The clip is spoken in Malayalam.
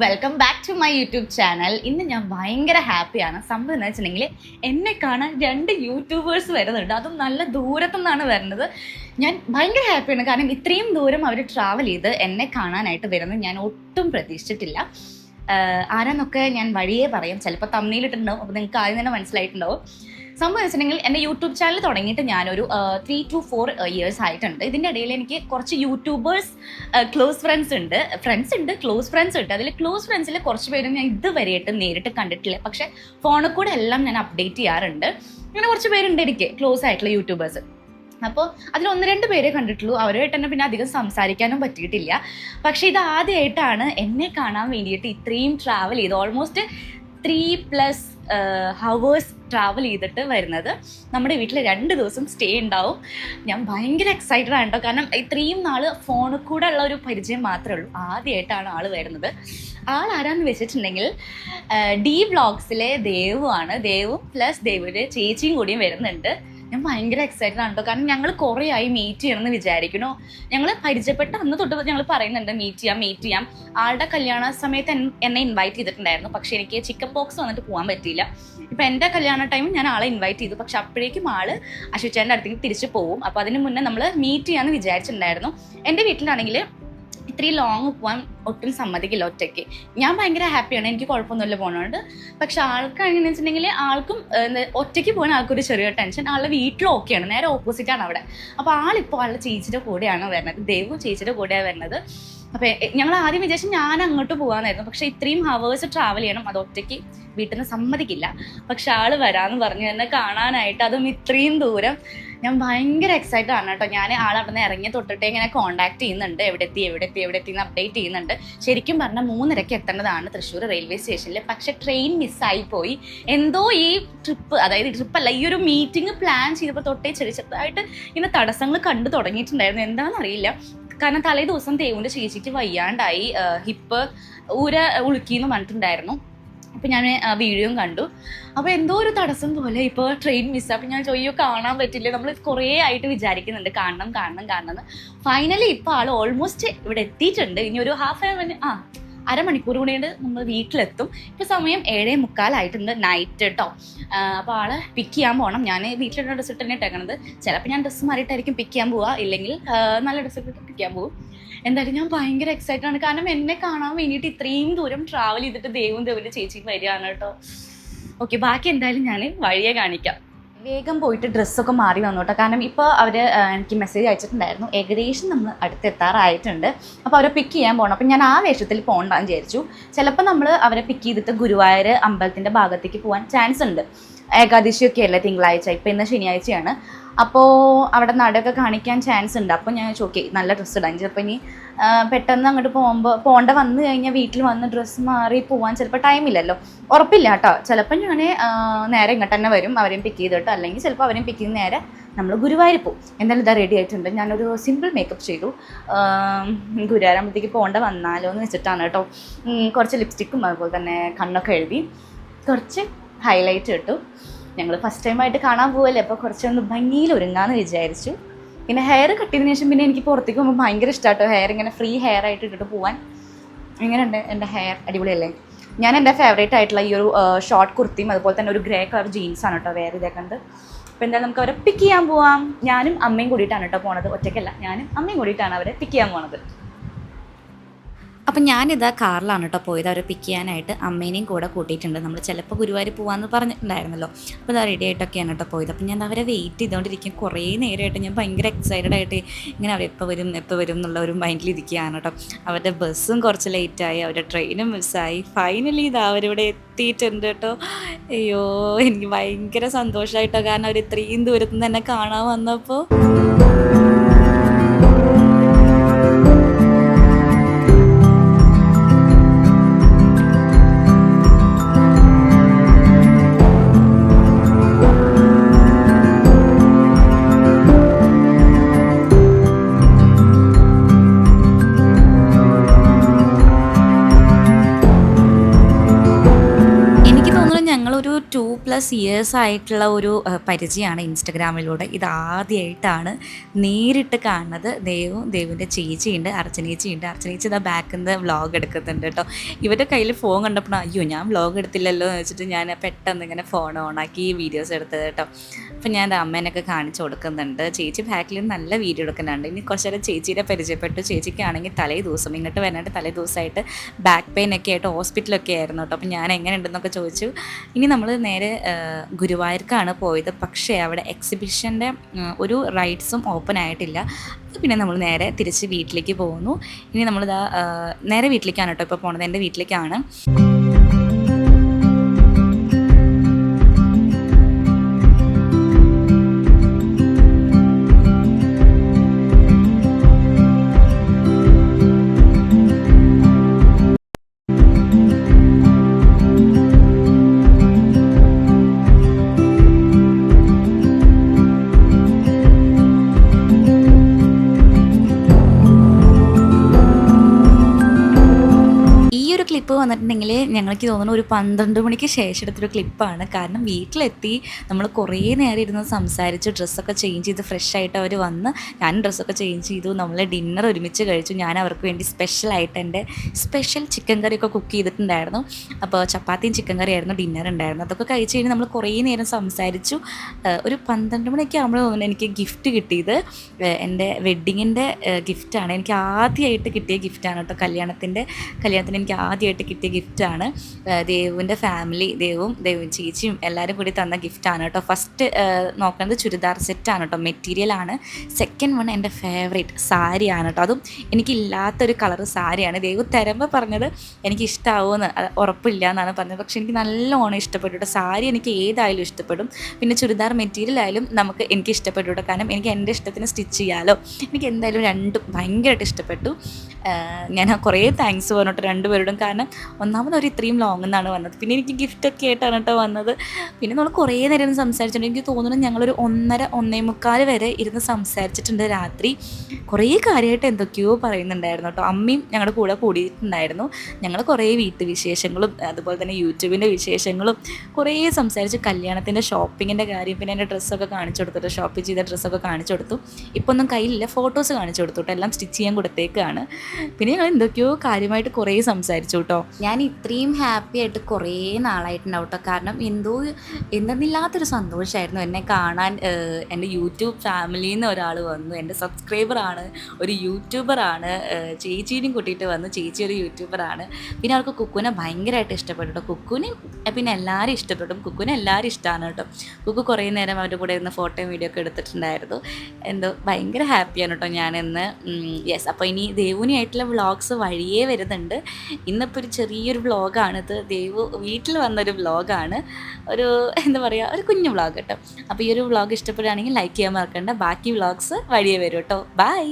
Welcome back to my YouTube channel ഇന്ന് ഞാൻ ഭയങ്കര ഹാപ്പിയാണ് സംഭവം എന്ന് വെച്ചിട്ടുണ്ടെങ്കിൽ എന്നെ കാണാൻ രണ്ട് യൂട്യൂബേഴ്സ് വരുന്നുണ്ട്. അതും നല്ല ദൂരത്തു നിന്നാണ് വരുന്നത്. ഞാൻ ഭയങ്കര ഹാപ്പിയാണ് കാരണം ഇത്രയും ദൂരം അവർ ട്രാവൽ ചെയ്ത് എന്നെ കാണാനായിട്ട് വരുന്നത് ഞാൻ ഒട്ടും പ്രതീക്ഷിച്ചിട്ടില്ല. ആരാന്നൊക്കെ ഞാൻ വഴിയേ പറയും. ചിലപ്പോൾ തമ്മിലിട്ടുണ്ടാവും അപ്പോൾ നിങ്ങൾക്ക് ആദ്യം തന്നെ മനസ്സിലായിട്ടുണ്ടാവും. സംഭവം വെച്ചിട്ടുണ്ടെങ്കിൽ എന്റെ യൂട്യൂബ് ചാനൽ തുടങ്ങിയിട്ട് ഞാനൊരു ത്രീ ടു ഫോർ ഇയേഴ്സ് ആയിട്ടുണ്ട്. ഇതിന്റെ ഇടയിൽ എനിക്ക് കുറച്ച് യൂട്യൂബേഴ്സ് ക്ലോസ് ഫ്രണ്ട്സ് ഉണ്ട്. ഫ്രണ്ട്സ് ഉണ്ട് ക്ലോസ് ഫ്രണ്ട്സ് ഉണ്ട്. അതിൽ ക്ലോസ് ഫ്രണ്ട്സിൽ കുറച്ച് പേര് ഞാൻ ഇതുവരെയായിട്ട് നേരിട്ട് കണ്ടിട്ടില്ല. പക്ഷേ ഫോണിൽ കൂടെ എല്ലാം ഞാൻ അപ്ഡേറ്റ് ചെയ്യാറുണ്ട്. അങ്ങനെ കുറച്ച് പേരുണ്ട് എനിക്ക് ക്ലോസ് ആയിട്ടുള്ള യൂട്യൂബേഴ്സ്. അപ്പോൾ അതിൽ ഒന്ന് രണ്ട് പേരെ കണ്ടിട്ടുള്ളൂ. അവരുമായിട്ട് തന്നെ പിന്നെ അധികം സംസാരിക്കാനും പറ്റിയിട്ടില്ല. പക്ഷേ ഇത് ആദ്യമായിട്ടാണ് എന്നെ കാണാൻ വേണ്ടിയിട്ട് ഇത്രയും ട്രാവൽ ചെയ്ത്. Almost three plus hours travel ചെയ്തിട്ട് വരുന്നത്. നമ്മുടെ വീട്ടിൽ രണ്ട് ദിവസം സ്റ്റേ ഉണ്ടാവും. ഞാൻ ഭയങ്കര എക്സൈറ്റഡ് ആണ് കേട്ടോ കാരണം ഇത്രയും നാൾ ഫോണിൽ കൂടെ ഉള്ള ഒരു പരിചയം മാത്രമേ ഉള്ളൂ. ആദ്യമായിട്ടാണ് ആൾ വരുന്നത്. ആൾ ആരാന്ന് വെച്ചിട്ടുണ്ടെങ്കിൽ ഡി വ്ളോഗ്സിലെ ആണ് ദേവും പ്ലസ് ദേവിയുടെ ചേച്ചിയും കൂടിയും വരുന്നുണ്ട്. ഞാൻ ഭയങ്കര എക്സൈറ്റഡ് ആണ് കേട്ടോ കാരണം ഞങ്ങൾ കുറേ ആയി മീറ്റ് ചെയ്യണം എന്ന് വിചാരിക്കണു ഞങ്ങൾ പരിചയപ്പെട്ട അന്ന് തൊട്ട് ഞങ്ങൾ പറയുന്നുണ്ട് മീറ്റ് ചെയ്യാം മീറ്റ് ചെയ്യാം. ആളുടെ കല്യാണ സമയത്ത് എന്നെ ഇൻവൈറ്റ് ചെയ്തിട്ടുണ്ടായിരുന്നു. പക്ഷെ എനിക്ക് ചിക്കൻ ബോക്സ് വന്നിട്ട് പോകാൻ പറ്റിയില്ല. ഇപ്പം എന്റെ കല്യാണ ടൈമിൽ ഞാൻ ആളെ ഇൻവൈറ്റ് ചെയ്തു. പക്ഷെ അപ്പോഴേക്കും ആൾ അശുചേന്റെ അടുത്തേക്ക് തിരിച്ചു പോകും അപ്പോൾ അതിന് മുന്നേ നമ്മൾ മീറ്റ് ചെയ്യാമെന്ന് വിചാരിച്ചിട്ടുണ്ടായിരുന്നു. എന്റെ വീട്ടിലാണെങ്കിൽ ഇത്രയും ലോങ് പോകാൻ ഒട്ടും സമ്മതിക്കില്ല ഒറ്റയ്ക്ക്. ഞാൻ ഭയങ്കര ഹാപ്പിയാണ് എനിക്ക് കുഴപ്പമൊന്നുമില്ല പോകണോണ്ട് പക്ഷെ ആൾക്ക് എങ്ങനെയാണെന്ന് വെച്ചിട്ടുണ്ടെങ്കിൽ ആൾക്കും ഒറ്റയ്ക്ക് പോകാൻ ആൾക്കൊരു ചെറിയ ടെൻഷൻ ആളുടെ വീട്ടിലും ഓക്കെയാണ് നേരെ ഓപ്പോസിറ്റ് ആണ് അവിടെ. അപ്പോൾ ആളിപ്പോൾ ആളുടെ ചേച്ചിയുടെ കൂടെയാണ് വരുന്നത് ദേവു ചേച്ചിയുടെ കൂടെയാണ് വരുന്നത് അപ്പോൾ ഞങ്ങൾ ആദ്യം വിചാരിച്ചു ഞാൻ അങ്ങോട്ട് പോകാമെന്നായിരുന്നു പക്ഷേ ഇത്രയും ഹവേഴ്സ് ട്രാവൽ ചെയ്യണം. അത് ഒറ്റയ്ക്ക് വീട്ടിൽ നിന്ന് സമ്മതിക്കില്ല. പക്ഷെ ആൾ വരാന്ന് പറഞ്ഞു തന്നെ കാണാനായിട്ട്. അതും ഇത്രയും ദൂരം. ഞാൻ ഭയങ്കര എക്സൈറ്റഡ് ആണ് കേട്ടോ. ഞാൻ ആൾ അവിടെ നിന്ന് ഇറങ്ങി തൊട്ടിട്ട് ഇങ്ങനെ കോൺടാക്ട് ചെയ്യുന്നുണ്ട്. എവിടെ എത്തി എവിടെ എത്തി എവിടെ എത്തി എന്ന് അപ്ഡേറ്റ് ചെയ്യുന്നുണ്ട്. ശരിക്കും പറഞ്ഞാൽ മൂന്നരയ്ക്ക് എത്തേണ്ടതാണ് തൃശ്ശൂർ റെയിൽവേ സ്റ്റേഷനിൽ പക്ഷേ ട്രെയിൻ മിസ്സായി പോയി. എന്തോ ഈ ട്രിപ്പ് അതായത് ട്രിപ്പ് അല്ല ഈ ഒരു മീറ്റിംഗ് പ്ലാൻ ചെയ്തപ്പോൾ തൊട്ടേ ചെറിയ ചെറുതായിട്ട് ഇങ്ങനെ തടസ്സങ്ങൾ കണ്ടു തുടങ്ങിയിട്ടുണ്ടായിരുന്നു. എന്താണെന്ന് അറിയില്ല. കാരണം തലേ ദിവസം തേവിന്റെ ചേച്ചിക്ക് വയ്യാണ്ടായി. ഹിപ്പ് ഊര ഉളുക്കിന്ന് പറഞ്ഞിട്ടുണ്ടായിരുന്നു. അപ്പം ഞാൻ വീഡിയോയും കണ്ടു. അപ്പോൾ എന്തോ ഒരു തടസ്സം പോലെ ഇപ്പോൾ ട്രെയിൻ മിസ് അപ്പം ഞാൻ ചോയ്യോ കാണാൻ പറ്റില്ല. നമ്മൾ കുറേ ആയിട്ട് വിചാരിക്കുന്നുണ്ട്. കാണണം കാണണം കാണണം എന്ന് ഫൈനലി ഇപ്പോൾ ആൾ ഓൾമോസ്റ്റ് ഇവിടെ എത്തിയിട്ടുണ്ട്. ഇനി ഒരു ഹാഫ് ആൻ ആ അരമണിക്കൂർ കൂടിയുണ്ട് നമ്മൾ വീട്ടിലെത്തും. ഇപ്പോൾ സമയം ഏഴേ മുക്കാലായിട്ടുണ്ട് നൈറ്റ് കേട്ടോ അപ്പോൾ ആളെ പിക്ക് ചെയ്യാൻ പോകണം ഞാൻ വീട്ടിലുള്ള ഡ്രസ്സ് തന്നെ ഇട്ടേക്കണത്. ചിലപ്പോൾ ഞാൻ ഡ്രസ്സ് മാറിയിട്ടായിരിക്കും പിക്ക് ചെയ്യാൻ പോവുക ഇല്ലെങ്കിൽ നല്ല ഡ്രസ്സ് ഇട്ടിട്ട് പിക്ക് ചെയ്യാൻ പോകും എന്തായാലും ഞാൻ ഭയങ്കര എക്സൈറ്റഡ് ആണ്. കാരണം എന്നെ കാണാൻ വേണ്ടിയിട്ട് ഇത്രയും ദൂരം ട്രാവൽ ചെയ്തിട്ട് ദേവും ദേവിന്റെ ചേച്ചിയും വരികയാണ് കേട്ടോ. ഓക്കെ ബാക്കി എന്തായാലും ഞാൻ വഴിയെ കാണിക്കാം. വേഗം പോയിട്ട് ഡ്രസ്സൊക്കെ മാറി വന്നു കേട്ടോ. കാരണം ഇപ്പോൾ അവർ എനിക്ക് മെസ്സേജ് അയച്ചിട്ടുണ്ടായിരുന്നു. ഏകദേശം നമ്മൾ അടുത്തെത്താറായിട്ടുണ്ട്. അപ്പോൾ അവരെ പിക്ക് ചെയ്യാൻ പോകണം അപ്പോൾ ഞാൻ ആ വേഷത്തിൽ പോകണ്ടെന്ന് വിചാരിച്ചു. ചിലപ്പോൾ നമ്മൾ അവരെ പിക്ക് ചെയ്തിട്ട് ഗുരുവായൂർ അമ്പലത്തിന്റെ ഭാഗത്തേക്ക് പോകാൻ ചാൻസ് ഉണ്ട്. ഏകാദശിയൊക്കെ അല്ലേ തിങ്കളാഴ്ച. ഇപ്പോൾ ഇന്ന് ശനിയാഴ്ചയാണ്. അപ്പോൾ അവിടെ നടയൊക്കെ കാണിക്കാൻ ചാൻസ് ഉണ്ട്. അപ്പോൾ ഞാൻ ചോക്കി നല്ല ഡ്രസ്സ് ഇടാൻ ചിലപ്പോൾ ഇനി പെട്ടെന്ന് അങ്ങോട്ട് പോകുമ്പോൾ പോകേണ്ട വന്നു കഴിഞ്ഞാൽ വീട്ടിൽ വന്ന് ഡ്രസ്സ് മാറി പോകാൻ ചിലപ്പോൾ ടൈമില്ലല്ലോ ഉറപ്പില്ല കേട്ടോ. ചിലപ്പോൾ ഞാൻ നേരെ ഇങ്ങോട്ട് തന്നെ വരും അവരെയും പിക്ക് ചെയ്തിട്ട്. അല്ലെങ്കിൽ ചിലപ്പോൾ അവരെയും പിക്ക് ചെയ്ത് നേരെ നമ്മൾ ഗുരുവായൂർ പോകും എന്തായാലും ഇതാ റെഡി ആയിട്ടുണ്ട്. ഞാനൊരു സിമ്പിൾ മേക്കപ്പ് ചെയ്തു. ഗുരുവായൂരാകുമ്പോഴത്തേക്ക് പോകേണ്ട വന്നാലോ എന്ന് വെച്ചിട്ടാണ് കേട്ടോ. കുറച്ച് ലിപ്സ്റ്റിക്കും അതുപോലെ തന്നെ കണ്ണൊക്കെ എഴുതി കുറച്ച് ഹൈലൈറ്റ് ഇട്ടു. ഞങ്ങൾ ഫസ്റ്റ് ടൈമായിട്ട് കാണാൻ പോവല്ലേ? അപ്പോൾ കുറച്ചൊന്ന് ഭംഗിയിൽ ഒരുങ്ങാന്ന് വിചാരിച്ചു. പിന്നെ ഹെയർ കട്ടിയതിനു ശേഷം പിന്നെ എനിക്ക് പുറത്തേക്ക് പോകുമ്പോൾ ഭയങ്കര ഇഷ്ടമാട്ടോ ഹെയർ ഇങ്ങനെ ഫ്രീ ഹെയർ ആയിട്ട് ഇട്ടിട്ട് പോകാൻ എങ്ങനെയുണ്ട് എന്റെ ഹെയർ അടിപൊളിയല്ലേ? ഞാൻ എന്റെ ഫേവറേറ്റ് ആയിട്ടുള്ള ഈ ഒരു ഷോർട്ട് കുർത്തിയും അതുപോലെ തന്നെ ഒരു ഗ്രേ കളർ ജീൻസാണ് കേട്ടോ വേറെ ഇതേക്കണ്ട് അപ്പോൾ എന്തായാലും നമുക്ക് അവരെ പിക്ക് ചെയ്യാൻ പോവാം. ഞാനും അമ്മയും കൂടിയിട്ടാണ് കേട്ടോ പോണത്. ഒറ്റയ്ക്കല്ല ഞാനും അമ്മയും കൂടിയിട്ടാണ് അവരെ പിക്ക് ചെയ്യാൻ പോണത്. അപ്പം ഞാനിതാ കാറിലാണ് കേട്ടോ പോയത്. അവരെ പിക്ക് ചെയ്യാനായിട്ട് അമ്മേനെയും കൂടെ കൂട്ടിയിട്ടുണ്ട്. നമ്മൾ ചിലപ്പോൾ ഗുരുവായൂർ പോകാമെന്ന് പറഞ്ഞിട്ടുണ്ടായിരുന്നല്ലോ. അപ്പോൾ ഇതാ റെഡി ആയിട്ടൊക്കെയാണ് കേട്ടോ പോയത്. അപ്പം ഞാൻ അവരെ വെയിറ്റ് ചെയ്തുകൊണ്ടിരിക്കും കുറേ നേരമായിട്ട് ഞാൻ ഭയങ്കര എക്സൈറ്റഡ് ആയിട്ട് ഇങ്ങനെ അവർ വരും എപ്പോൾ വരും എന്നുള്ള ഒരു മൈൻഡിൽ ഇരിക്കുകയാണ് കേട്ടോ അവരുടെ ബസ്സും കുറച്ച് ലേറ്റായി അവരുടെ ട്രെയിനും മിസ്സായി ഫൈനലി ഇതാ അവരിവിടെ എത്തിയിട്ടുണ്ട് കേട്ടോ അയ്യോ എനിക്ക് ഭയങ്കര സന്തോഷമായിട്ടോ കാരണം അവർ ഇത്രയും ദൂരത്തുനിന്ന് തന്നെ കാണാൻ വന്നപ്പോൾ പ്ലസ് ഇയേഴ്സ് ആയിട്ടുള്ള ഒരു പരിചയമാണ് ഇൻസ്റ്റഗ്രാമിലൂടെ. ഇത് ആദ്യമായിട്ടാണ് നേരിട്ട് കാണുന്നത്. ദേവും ദേവിന്റെ ചേച്ചിയുണ്ട് അർച്ചനേച്ചിയുണ്ട്. അർച്ചനേച്ചി ഇതാ ബാക്കിൽ നിന്ന് വ്ളോഗ് എടുക്കുന്നുണ്ട് കേട്ടോ. ഇവരുടെ കയ്യിൽ ഫോൺ കണ്ടപ്പോൾ അയ്യോ ഞാൻ വ്ളോഗ് എടുത്തില്ലല്ലോ എന്ന് വെച്ചിട്ട് ഞാൻ പെട്ടെന്ന് ഇങ്ങനെ ഫോൺ ഓണാക്കി വീഡിയോസ് എടുത്തത് കേട്ടോ. അപ്പം ഞാൻ അമ്മേനൊക്കെ കാണിച്ചു കൊടുക്കുന്നുണ്ട്. ചേച്ചി ബാക്കിൽ നല്ല വീഡിയോ എടുക്കുന്നുണ്ട്. ഇനി കുറച്ച് നേരം ചേച്ചിയുടെ പരിചയപ്പെട്ടു. ചേച്ചിക്കാണെങ്കിൽ തലേ ദിവസം ഇങ്ങോട്ട് വരാനായിട്ട് തലേ ദിവസമായിട്ട് ബാക്ക് പെയിൻ ഒക്കെ ആയിട്ട് ഹോസ്പിറ്റലൊക്കെ ആയിരുന്നു കേട്ടോ. അപ്പം ഞാൻ എങ്ങനെ ഉണ്ടെന്നൊക്കെ ചോദിച്ചു. ഇനി നമ്മൾ നേരെ ഗുരുവായൂർക്കാണ് പോയത്. പക്ഷേ അവിടെ എക്സിബിഷന്റെ ഒരു റൈഡ്സും ഓപ്പൺ ആയിട്ടില്ല. പിന്നെ നമ്മൾ നേരെ തിരിച്ച് വീട്ടിലേക്ക് പോകുന്നു. ഇനി നമ്മളിതാ നേരെ വീട്ടിലേക്കാണ് കേട്ടോ ഇപ്പോൾ പോണത്. എന്റെ വീട്ടിലേക്കാണ്. ക്ലിപ്പ് വന്നിട്ടുണ്ടെങ്കിൽ ഞങ്ങൾക്ക് തോന്നുന്നു ഒരു പന്ത്രണ്ട് മണിക്ക് ശേഷം എടുത്തൊരു ക്ലിപ്പാണ് കാരണം വീട്ടിലെത്തി നമ്മൾ കുറേ നേരം ഇരുന്ന് സംസാരിച്ച് ഡ്രസ്സൊക്കെ ചേഞ്ച് ചെയ്ത് ഫ്രഷ് ആയിട്ട് അവർ വന്ന് ഞാൻ ഡ്രസ്സൊക്കെ ചേഞ്ച് ചെയ്തു. നമ്മൾ ഡിന്നർ ഒരുമിച്ച് കഴിച്ചു. ഞാൻ അവർക്ക് വേണ്ടി സ്പെഷ്യൽ ആയിട്ട് എന്റെ സ്പെഷ്യൽ ചിക്കൻ കറിയൊക്കെ കുക്ക് ചെയ്തിട്ടുണ്ടായിരുന്നു. അപ്പോൾ ചപ്പാത്തിയും ചിക്കൻ കറിയായിരുന്നു ഡിന്നർ ഉണ്ടായിരുന്നു. അതൊക്കെ കഴിച്ച് കഴിഞ്ഞ് നമ്മൾ കുറേ നേരം സംസാരിച്ചു. ഒരു പന്ത്രണ്ട് മണിയൊക്കെ ആകുമ്പോൾ എനിക്ക് ഗിഫ്റ്റ് കിട്ടിയത്. എന്റെ വെഡ്ഡിങ്ങിന്റെ ഗിഫ്റ്റാണ് എനിക്ക് ആദ്യമായിട്ട് കിട്ടിയ ഗിഫ്റ്റാണ് കേട്ടോ കല്യാണത്തിന്റെ. കല്യാണത്തിന് എനിക്ക് ആദ്യമായിട്ട് കിട്ടിയ ഗിഫ്റ്റാണ് ദേവുവിന്റെ ഫാമിലി ദേവും ദേവും ചേച്ചിയും എല്ലാവരും കൂടി തന്ന ഗിഫ്റ്റാണ് കേട്ടോ. ഫസ്റ്റ് നോക്കുന്നത് ചുരിദാർ സെറ്റാണ് കേട്ടോ. മെറ്റീരിയലാണ് സെക്കൻഡ് വൺ എന്റെ ഫേവറേറ്റ് സാരിയാണ് കേട്ടോ. അതും എനിക്കില്ലാത്തൊരു കളർ സാരിയാണ്. ദേവ് തരുമ്പോൾ പറഞ്ഞത് എനിക്ക് ഇഷ്ടമാവുമെന്ന് ഉറപ്പില്ല എന്നാണ് പറഞ്ഞത്. പക്ഷെ എനിക്ക് നല്ലോണം ഇഷ്ടപ്പെട്ടു കേട്ടോ സാരി എനിക്ക് ഏതായാലും ഇഷ്ടപ്പെടും. പിന്നെ ചുരിദാർ മെറ്റീരിയൽ ആയാലും നമുക്ക് എനിക്ക് ഇഷ്ടപ്പെട്ടു കാരണം എനിക്ക് എന്റെ ഇഷ്ടത്തിന് സ്റ്റിച്ച് ചെയ്യാമല്ലോ എനിക്ക് എന്തായാലും രണ്ടും ഭയങ്കരമായിട്ട് ഇഷ്ടപ്പെട്ടു. ഞാൻ കുറേ താങ്ക്സ് പറഞ്ഞിട്ട് രണ്ടുപേരോടും കാരണം ഒന്നാമത് അവർ ഇത്രയും ലോങ് എന്നാണ് വന്നത്. പിന്നെ എനിക്ക് ഗിഫ്റ്റ് ഒക്കെ ആയിട്ടാണ് കേട്ടോ വന്നത്. പിന്നെ നമ്മൾ കുറേ നേരം സംസാരിച്ചിട്ടുണ്ട്. എനിക്ക് തോന്നുന്നു ഞങ്ങളൊരു ഒന്നര ഒന്നേ മുക്കാൽ വരെ ഇരുന്ന് സംസാരിച്ചിട്ടുണ്ട് രാത്രി. കുറേ കാര്യമായിട്ട് എന്തൊക്കെയോ പറയുന്നുണ്ടായിരുന്നു കേട്ടോ അമ്മയും ഞങ്ങളുടെ കൂടെ കൂടിയിട്ടുണ്ടായിരുന്നു. ഞങ്ങൾ കുറേ വീട്ടു വിശേഷങ്ങളും അതുപോലെ തന്നെ യൂട്യൂബിന്റെ വിശേഷങ്ങളും കുറേ സംസാരിച്ച് കല്യാണത്തിന്റെ ഷോപ്പിങ്ങിന്റെ കാര്യം പിന്നെ എന്റെ ഡ്രസ്സൊക്കെ കാണിച്ചു കൊടുത്തിട്ട് ഷോപ്പിംഗ് ചെയ്ത ഡ്രസ്സൊക്കെ കാണിച്ചു കൊടുത്തു. ഇപ്പോൾ ഒന്നും കയ്യിലില്ല ഫോട്ടോസ് കാണിച്ചു കൊടുത്തു എല്ലാം സ്റ്റിച്ച് ചെയ്യാൻ കൊടുത്തേക്കാണ്. പിന്നെ ഞങ്ങൾ എന്തൊക്കെയോ കാര്യമായിട്ട് കുറേ സംസാരിച്ചു ഞാൻ ഇത്രയും ഹാപ്പി ആയിട്ട് കുറേ നാളായിട്ടുണ്ടാവും കേട്ടോ കാരണം എന്തോ എന്തെന്നില്ലാത്തൊരു സന്തോഷമായിരുന്നു എന്നെ കാണാൻ എന്റെ യൂട്യൂബ് ഫാമിലിയിൽ നിന്ന് ഒരാൾ വന്നു. എന്റെ സബ്സ്ക്രൈബറാണ് ഒരു യൂട്യൂബറാണ് ചേച്ചീനെയും കൂട്ടിയിട്ട് വന്നു. ചേച്ചി ഒരു യൂട്യൂബറാണ് പിന്നെ അവർക്ക് കുക്കുനെ ഭയങ്കരമായിട്ട് ഇഷ്ടപ്പെട്ടു കേട്ടോ. കുക്കുനെ പിന്നെ എല്ലാവരും ഇഷ്ടപ്പെടും കുക്കുനെ എല്ലാവരും ഇഷ്ടമാണ് കേട്ടോ. കുക്കു കുറേ നേരം അവരുടെ കൂടെ ഇരുന്ന് ഫോട്ടോയും വീഡിയോ ഒക്കെ എടുത്തിട്ടുണ്ടായിരുന്നു. എന്തോ ഭയങ്കര ഹാപ്പിയാണ് കേട്ടോ ഞാനിന്ന്. യെസ് അപ്പോൾ ഇനി ദേവുനിയായിട്ടുള്ള വ്ളോഗ്സ് വഴിയേ വരുന്നുണ്ട്. ഇന്നിപ്പോൾ ഒരു ചെറിയൊരു വ്ളോഗാണിത്. ദൈവ വീട്ടിൽ വന്നൊരു വ്ളോഗാണ്. ഒരു എന്താ പറയുക ഒരു കുഞ്ഞു വ്ളോഗ് കേട്ടോ. അപ്പോൾ ഈ ഒരു വ്ളോഗ് ഇഷ്ടപ്പെടുകയാണെങ്കിൽ ലൈക്ക് ചെയ്യാൻ മറക്കണ്ട. ബാക്കി വ്ളോഗ്സ് വഴിയേ വരും കേട്ടോ. ബൈ